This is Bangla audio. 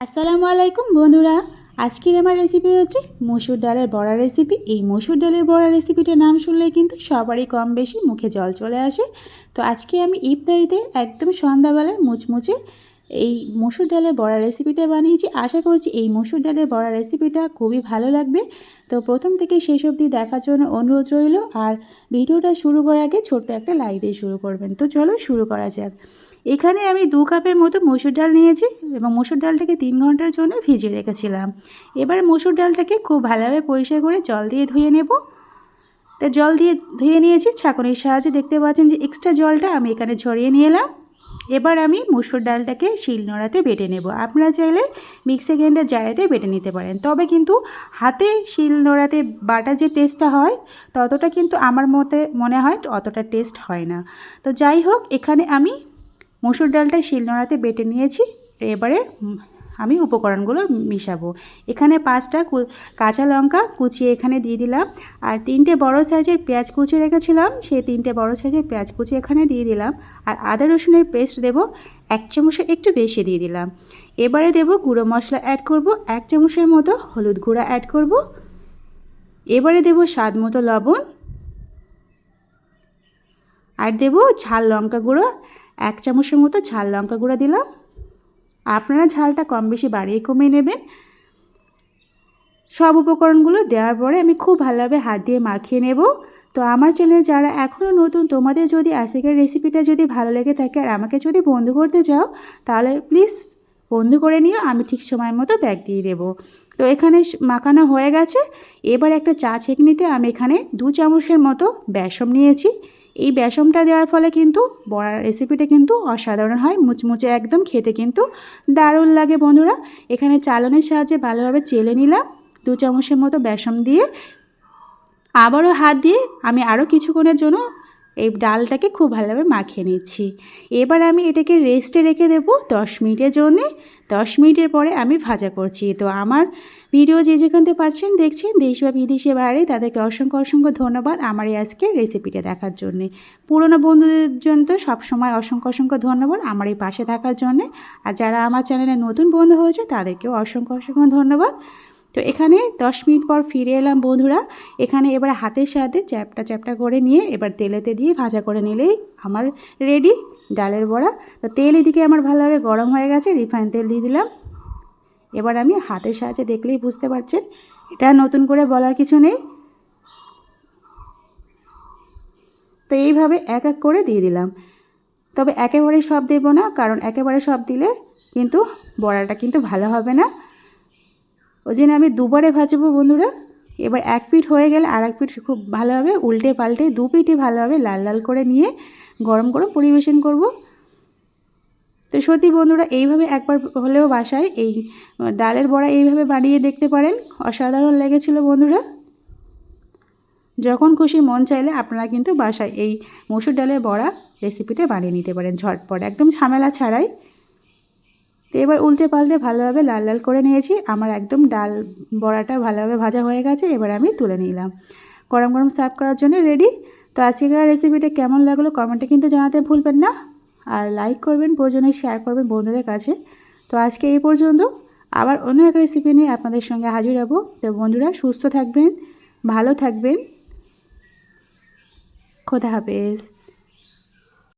আসসালামু আলাইকুম, বন্ধুরা। আজকের আমার রেসিপি হচ্ছে মসুর ডালের বড়া রেসিপি এই মসুর ডালের বড়া রেসিপিটার নাম শুনলে কিন্তু সবারই কম বেশি মুখে জল চলে আসে। তো আজকে আমি ইফতারিতে একদম সন্ধ্যাবেলায় মুচমুচে এই মসুর ডালের বড়া রেসিপিটা বানিয়েছি। আশা করছি এই মসুর ডালের বড়া রেসিপিটা খুবই ভালো লাগবে। তো প্রথম থেকে শেষ অবধি দেখার জন্য অনুরোধ রইল। আর ভিডিওটা শুরু করার আগে ছোট্ট একটা লাইক দিয়ে শুরু করবেন। তো চলো শুরু করা যাক। এখানে আমি দু কাপের মতো মসুর ডাল নিয়েছি এবং মসুর ডালটাকে তিন ঘণ্টার জন্য ভিজিয়ে রেখেছিলাম। এবার মসুর ডালটাকে খুব ভালোভাবে পরিষ্কার করে জল দিয়ে ধুয়ে নেব। তা জল দিয়ে ধুয়ে নিয়েছি ছাঁকনির সাহায্যে দেখতে পাচ্ছেন যে এক্সট্রা জলটা আমি এখানে ঝরিয়ে নিয়ে এলাম। এবার আমি মসুর ডালটাকে শিল নোড়াতে বেটে নেব। আপনারা চাইলে মিক্সি গ্রাইন্ডার জারেতে বেটে নিতে পারেন। তবে কিন্তু হাতে শিল নোড়াতে বাটা যে টেস্টটা হয়, ততটা কিন্তু আমার মতে মনে হয় অতটা টেস্ট হয় না। তো যাই হোক, এখানে আমি মসুর ডালটা শিলনোড়াতে বেটে নিয়েছি, এবারে আমি উপকরণগুলো মিশাবো। এখানে পাঁচটা কাঁচা লঙ্কা কুচিয়ে এখানে দিয়ে দিলাম, আর তিনটে বড় সাইজের পেঁয়াজ কুচিয়ে রেখেছিলাম, সেই তিনটে বড় সাইজের পেঁয়াজ কুচি এখানে দিয়ে দিলাম, আর আদা রসুনের পেস্ট দেব, এক চামচের একটু বেশি দিয়ে দিলাম। এবারে দেব গুঁড়ো মশলা অ্যাড করব, এক চামচের মতো হলুদ গুঁড়া অ্যাড করব। এবারে দেব স্বাদ মতো লবণ, আর দেব ঝাল লঙ্কা গুঁড়ো এক চামচের মতো ঝাল লঙ্কা গুঁড়ো দিলাম। আপনারা ঝালটা কম বেশি বাড়িয়ে কমিয়ে নেবেন। সব উপকরণগুলো দেওয়ার পরে আমি খুব ভালোভাবে হাত দিয়ে মাখিয়ে নেব। তো আমার চ্যানেলে যারা এখনও নতুন, তোমাদের যদি আজকের রেসিপিটা যদি ভালো লেগে থাকে আর আমাকে যদি বন্ধু করতে চাও, তাহলে প্লিজ বন্ধু করে নিও, আমি ঠিক সময় মতো ব্যাগ দিয়ে দেব। তো এখানে মাখানো হয়ে গেছে। এবার একটা চা ছেঁকনিতে আমি এখানে দু চামচের মতো বেসম নিয়েছি। এই বেসমটা দেওয়ার ফলে কিন্তু বড়ার রেসিপিটা কিন্তু অসাধারণ হয়, মুচমুচে একদম খেতে কিন্তু দারুণ লাগে বন্ধুরা। এখানে চালনের সাহায্যে ভালোভাবে চেলে নিলাম, দু চামচের মতো বেসম দিয়ে। আবারও হাত দিয়ে আমি আরও কিছুক্ষণের জন্য এই ডালটাকে খুব ভালোভাবে মাখিয়ে নিচ্ছি। এবার আমি এটাকে রেস্টে রেখে দেবো দশ মিনিটের জন্যে। দশ মিনিটের পরে আমি ভাজা করছি। তো আমার ভিডিও যে যেখান থেকে পারছেন দেখছেন, দেশ বা বিদেশে বাইরে, তাদেরকে অসংখ্য অসংখ্য ধন্যবাদ আমার এই আজকের রেসিপিটা দেখার জন্যে। পুরনো বন্ধুদের জন্য তো সবসময় অসংখ্য অসংখ্য ধন্যবাদ আমার এই পাশে থাকার জন্যে। আর যারা আমার চ্যানেলে নতুন বন্ধু হয়েছে, তাদেরকেও অসংখ্য অসংখ্য ধন্যবাদ। তো এখানে দশ মিনিট পর ফিরে এলাম বন্ধুরা। এখানে এবার হাতের সাথে চ্যাপটা চ্যাপটা করে নিয়ে এবার তেলেতে দিয়ে ভাজা করে নিলেই আমার রেডি ডালের বড়া। তো তেল এদিকে আমার ভালোভাবে গরম হয়ে গেছে রিফাইন তেল দিয়ে দিলাম। এবার আমি হাতের সাহায্যে দেখলেই বুঝতে পারছেন, এটা নতুন করে বলার কিছু নেই। তো এইভাবে এক এক করে দিয়ে দিলাম। তবে একেবারে সব দেবো না, কারণ একেবারে সব দিলে কিন্তু বড়াটা কিন্তু ভালো হবে না। ওই জন্য আমি দুবারে ভাজবো বন্ধুরা। এবার এক পিঠ হয়ে গেলে আর এক পিঠ খুব ভালোভাবে উল্টে পাল্টে দু পিঠে ভালোভাবে লাল লাল করে নিয়ে গরম গরম পরিবেশন করব। তো সত্যি বন্ধুরা, এইভাবে একবার হলেও বাসায় এই ডালের বড়া এইভাবে বানিয়ে দেখতে পারেন। অসাধারণ লেগেছিল বন্ধুরা। যখন খুশি মন চাইলে আপনারা কিন্তু বাসায় এই মসুর ডালের বড়া রেসিপিটা বানিয়ে নিতে পারেন ঝটপট, একদম ঝামেলা ছাড়াই। তো এবার উল্টে পাল্টে ভালোভাবে লাল লাল করে নিয়েছি। আমার একদম ডাল বড়াটা ভালোভাবে ভাজা হয়ে গেছে, এবার আমি তুলে নিলাম। গরম গরম সার্ভ করার জন্য রেডি। তো আজকের রেসিপিটা কেমন লাগল কমেন্টে কিন্তু জানাতে ভুলবেন না। আর লাইক করবেন, প্রয়োজনে শেয়ার করবেন বন্ধুদের কাছে। তো আজকে এই পর্যন্ত। আবার অন্য এক রেসিপি নিয়ে আপনাদের সঙ্গে হাজির হব। তো বন্ধুরা, সুস্থ থাকবেন, ভালো থাকবেন। খোদা হাফেজ।